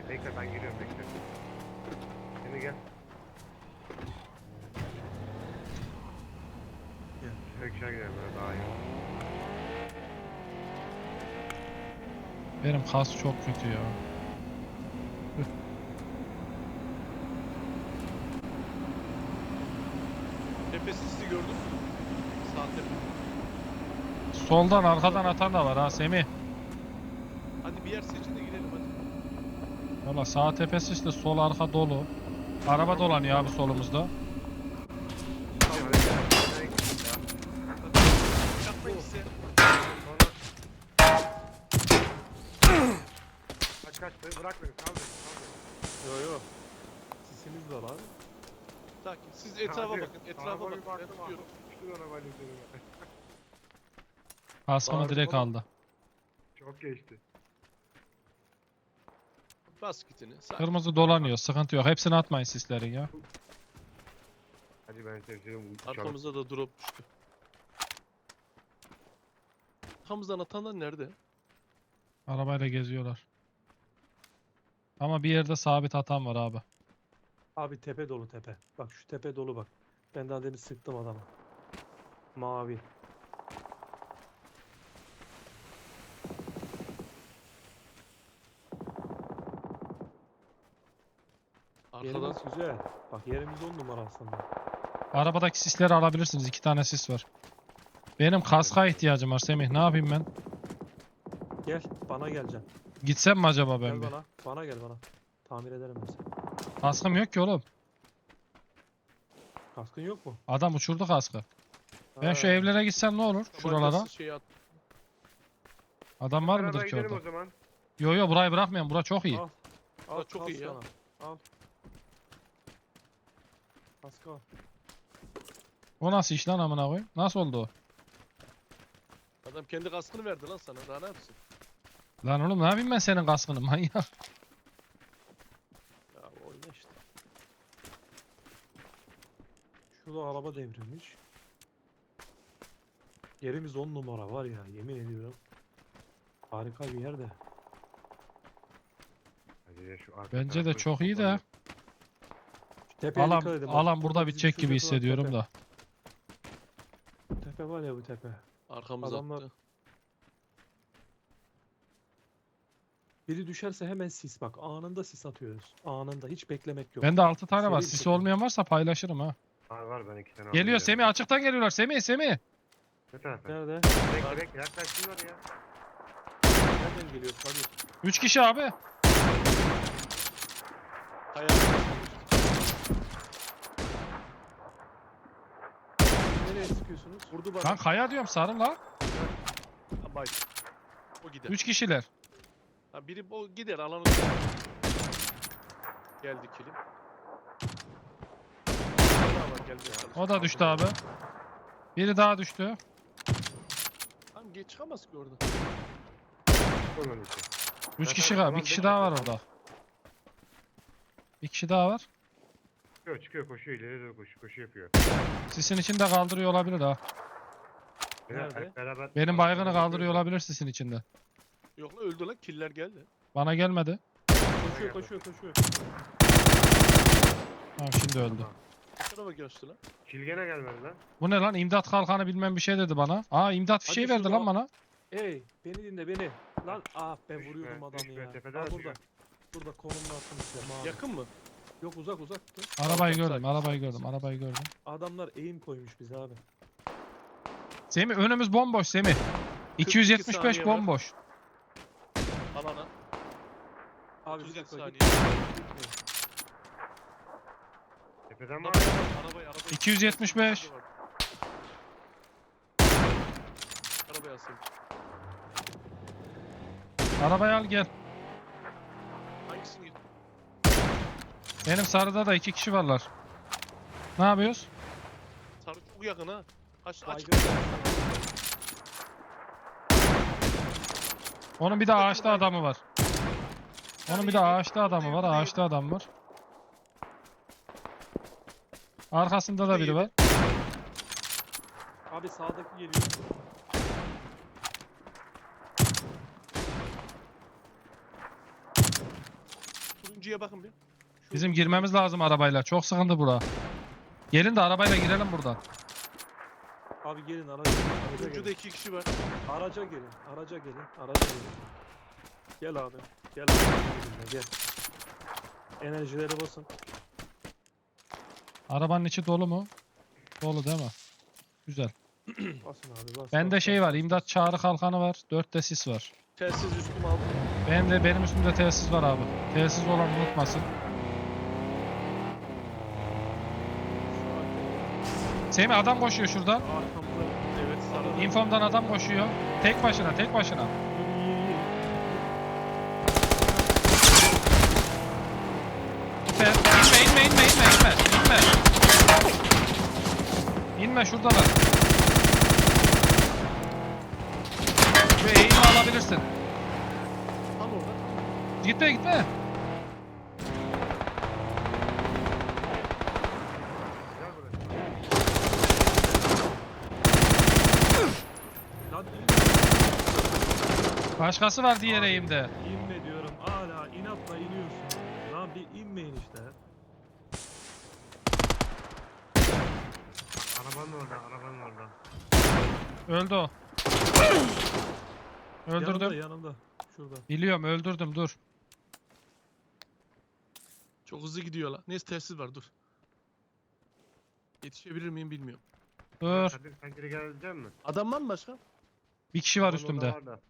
Semih bekle ben geliyorum bekle. Semih gel. Gel. Şöyle güzel gidelim böyle daha iyi. Benim kas çok kötü ya. Tepesi sizi gördüm. Sağ tepe. Soldan arkadan atan da var ha Semih. Hadi bir yer seçin de gidelim hadi. Valla sağ tepesi işte sol arka dolu. Araba dolanıyor abi solumuzda. Kaç kaç bırak beni sal beni sal beni. Yo yo. Sisimiz var abi. Sakin. Siz etrafa Hadi. bakın. Etrafa Araba bir bakın. Ben baktım, tutuyorum. Düştü ona valizleri. Kaskımı Bağırdı direkt oğlum. aldı. Çok geçti. Bas kitini. Kırmızı dolanıyor sıkıntı yok. Hepsini atmayın sislerin ya. Hadi ben seni seviyorum. uçalım. Arkamızda da drop düştü. Arkamızdan atanlar nerede? Arabayla geziyorlar. Ama bir yerde sabit atan var abi. Abi tepe dolu tepe. Bak şu tepe dolu bak. Ben daha demin sıktım adama. Mavi. Arkadan Yerimiz güzel. Bak yerimiz on numara aslında. Arabadaki sisleri alabilirsiniz. İki tane sis var. Benim kaska ihtiyacım var Semih. Ne yapayım ben? Gel bana geleceksin. Gitsem mi acaba Gel ben bir? bana. Bana gel bana. Tamir ederim ben seni. Kaskım yok ki oğlum. Kaskın yok mu? Adam uçurdu kaskı. Ben şu evlere gitsem ne olur? Şuralara. tabancası şeyi at. Adam var Beraber mıdır ki gidelim orada? o zaman. Yo yo burayı bırakmayın. Bura çok iyi. Al. Al çok iyi ya. sana. Al. Kask al. O nasıl iş lan amına koyayım? Nasıl oldu o? Adam kendi kaskını verdi lan sana. Daha ne yapsın? Lan oğlum ne yapayım ben senin kaskını manyak. Ya oyna işte. Şurada araba devrilmiş. Yerimiz on numara var ya yemin ediyorum. Harika bir yerde. Bence de çok iyi de. Tepeye dikkat Alan, edin bak. alan burada bizim bitecek gibi var hissediyorum tepe. da. Tepe var ya bu tepe. Arkamız Adamlar- attı. Biri düşerse hemen sis bak. Anında sis atıyoruz. Anında hiç beklemek yok. Bende 6 tane var. Seri Sisi olmayan varsa paylaşırım ha. Var var ben iki tane Geliyor. Semih açıktan geliyorlar. Semih Semih. Ne tarafa? Nerede? Bekle bekle yaklaşsınlar ya. Nereden geliyor? Tabii. 3 kişi abi. Kaya. Nereye sıkıyorsunuz? Vurdu bana. Lan kaya diyorum sarım lan. Ha, Bay. O gider. 3 kişiler. Ha, biri o gider alanı. Geldi kilim. Bir daha var, gelmeye çalışıyor. O da düştü abi. Biri daha düştü. Tamam geç çıkamaz ki orada. 3 Zaten kişi var. Bir kişi daha var orada. Bir kişi daha var. Çıkıyor çıkıyor koşuyor ileri doğru koşuyor koşu yapıyor. Sisin içinde kaldırıyor olabilir ha. Beraber- Nerede? Beraber Benim baygını kaldırıyor olabilir sisin içinde. Yok lan öldü lan killer geldi. Bana gelmedi. Koşuyor koşuyor koşuyor. Tamam şimdi öldü. Bu tarafa geçti lan. Kil gene gelmedi lan. Bu ne lan? İmdat kalkanı bilmem bir şey dedi bana. Aa imdat fişeği Hadi verdi lan bana. Ey beni dinle beni. Lan ah ben Düşme, vuruyordum adamı düşme, ya. tepeden Ha, atıyor. burada. Burada konumunu mavi. Yakın mı? Yok uzak uzak. dur. Arabayı Tamam, gördüm, sakin, arabayı gördüm, arabayı gördüm. Adamlar eğim koymuş bize abi. Semih önümüz bomboş Semih. 42 275 saniye var. bomboş. Alana. Abi 37 sıkma, saniye. gitme. Tepeden var. Arabayı arabayı arabayı. 275. Arabaya asıl. Arabayı al gel. Benim sarıda da iki kişi varlar. Ne yapıyoruz? Sarı çok yakın ha. Kaç aç. Baygın. Onun bir de ağaçta adamı var. Onun bir de ağaçta adamı var, ağaçta adam var. Arkasında da biri var. Abi sağdaki geliyor. enerjiye bakın bir. Bizim girmemiz lazım arabayla. Çok sıkıntı bura. Gelin de arabayla girelim buradan. Abi gelin araca. Araca gelin. iki kişi var. Araca gelin. Araca gelin. Araca gelin. Gel abi. Gel abi. Gel. Enerjileri basın. Arabanın içi dolu mu? Dolu değil mi? Güzel. Basın abi bas. Bende şey var. imdat çağrı kalkanı var. 4 de sis var. Telsiz üstüme aldım. Benim de benim üstümde telsiz var abi. Telsiz olan unutmasın. Semih adam koşuyor şuradan. Arkamda. Evet. Infom'dan adam koşuyor. Tek başına, tek başına. İnme, inme, inme, inme, inme, inme, inme. İnme şuradalar. Şu eğimi alabilirsin. Tam orada. Gitme, gitme. Başkası var diğer eğimde. İnme diyorum. Hala inatla iniyorsun. Lan bir inmeyin işte. Arabanın orada, arabanın orada. Öldü o. Yanımda Öldürdüm. yanımda. Şurada. Biliyorum öldürdüm dur. Çok hızlı gidiyor lan. Neyse telsiz var dur. Yetişebilir miyim bilmiyorum. Dur. Kadir sen geri gelecek misin? Adam var mı başka? Bir kişi var Onun üstümde. var da.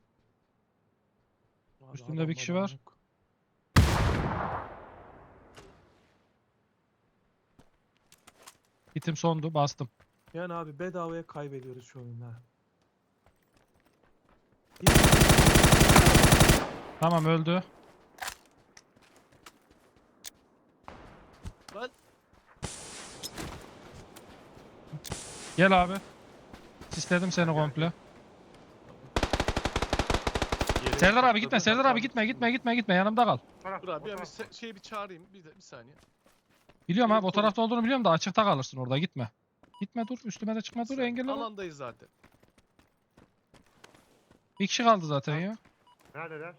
Abi Üstünde bir kişi var. yok. Bitim sondu bastım. Yani abi bedavaya kaybediyoruz şu oyunu ha. Tamam öldü. Lan. Gel abi. Sisledim seni komple. Serdar abi gitme, Serdar abi gitme, gitme, gitme, gitme. Yanımda kal. Dur abi bir se- şey bir çağırayım. Bir, de- bir saniye. Biliyorum abi o tarafta olduğunu biliyorum da açıkta kalırsın orada gitme. Gitme dur, üstüme de çıkma dur engelle. ol. Alandayız zaten. Bir kişi kaldı zaten ya. Neredeler?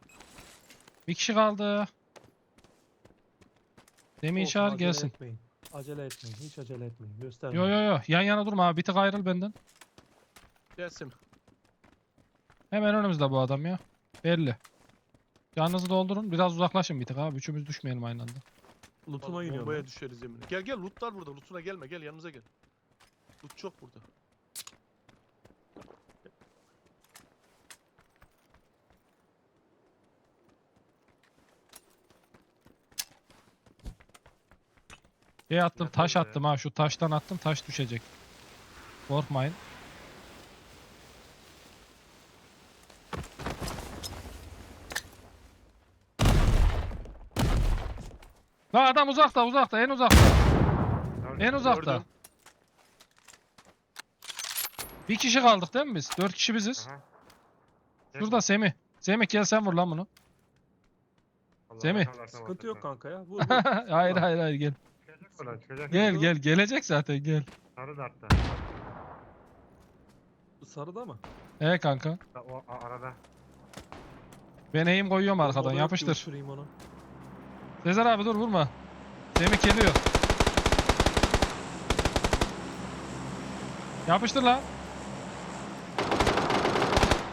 Bir kişi kaldı. Demin Olsun, çağır acele gelsin. Etmeyin. Acele etmeyin. Hiç acele etmeyin. Göstermeyin. Yo yo yo yan yana durma abi bir tık ayrıl benden. Gelsin. Hemen önümüzde bu adam ya. Belli. Canınızı doldurun biraz uzaklaşın bir tık abi. Üçümüz düşmeyelim aynı anda. Lootuma iniyorum. Bombaya düşeriz yeminle. Gel gel lootlar burada. Lootuna gelme. Gel yanımıza gel. Loot çok burada. Şey attım taş attım ha şu taştan attım taş düşecek. Korkmayın. Lan adam uzakta uzakta en uzakta. En uzakta. Gördüm. Bir kişi kaldık değil mi biz? Dört kişi biziz. Aha. Şurada Semih. Semih gel sen vur lan bunu. Allah Semih. Allah, Allah, Sıkıntı yok kanka ya. Vur vur. hayır hayır hayır gel. Çıkacak oradan, çıkacak. Gel gel gelecek zaten gel. Sarı da hatta. Sarıda mı? He kanka. O a- arada. Ben eğim koyuyorum arkadan yapıştır. uçurayım onu. Sezer abi dur vurma. Semih geliyor. Yapıştır lan.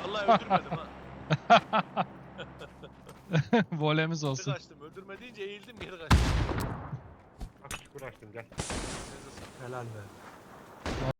Vallahi öldürmedim ha. Volemiz Geri olsun. kaçtım. Öldürme deyince eğildim geri kaçtım. Bak çukur açtım gel. Helal be.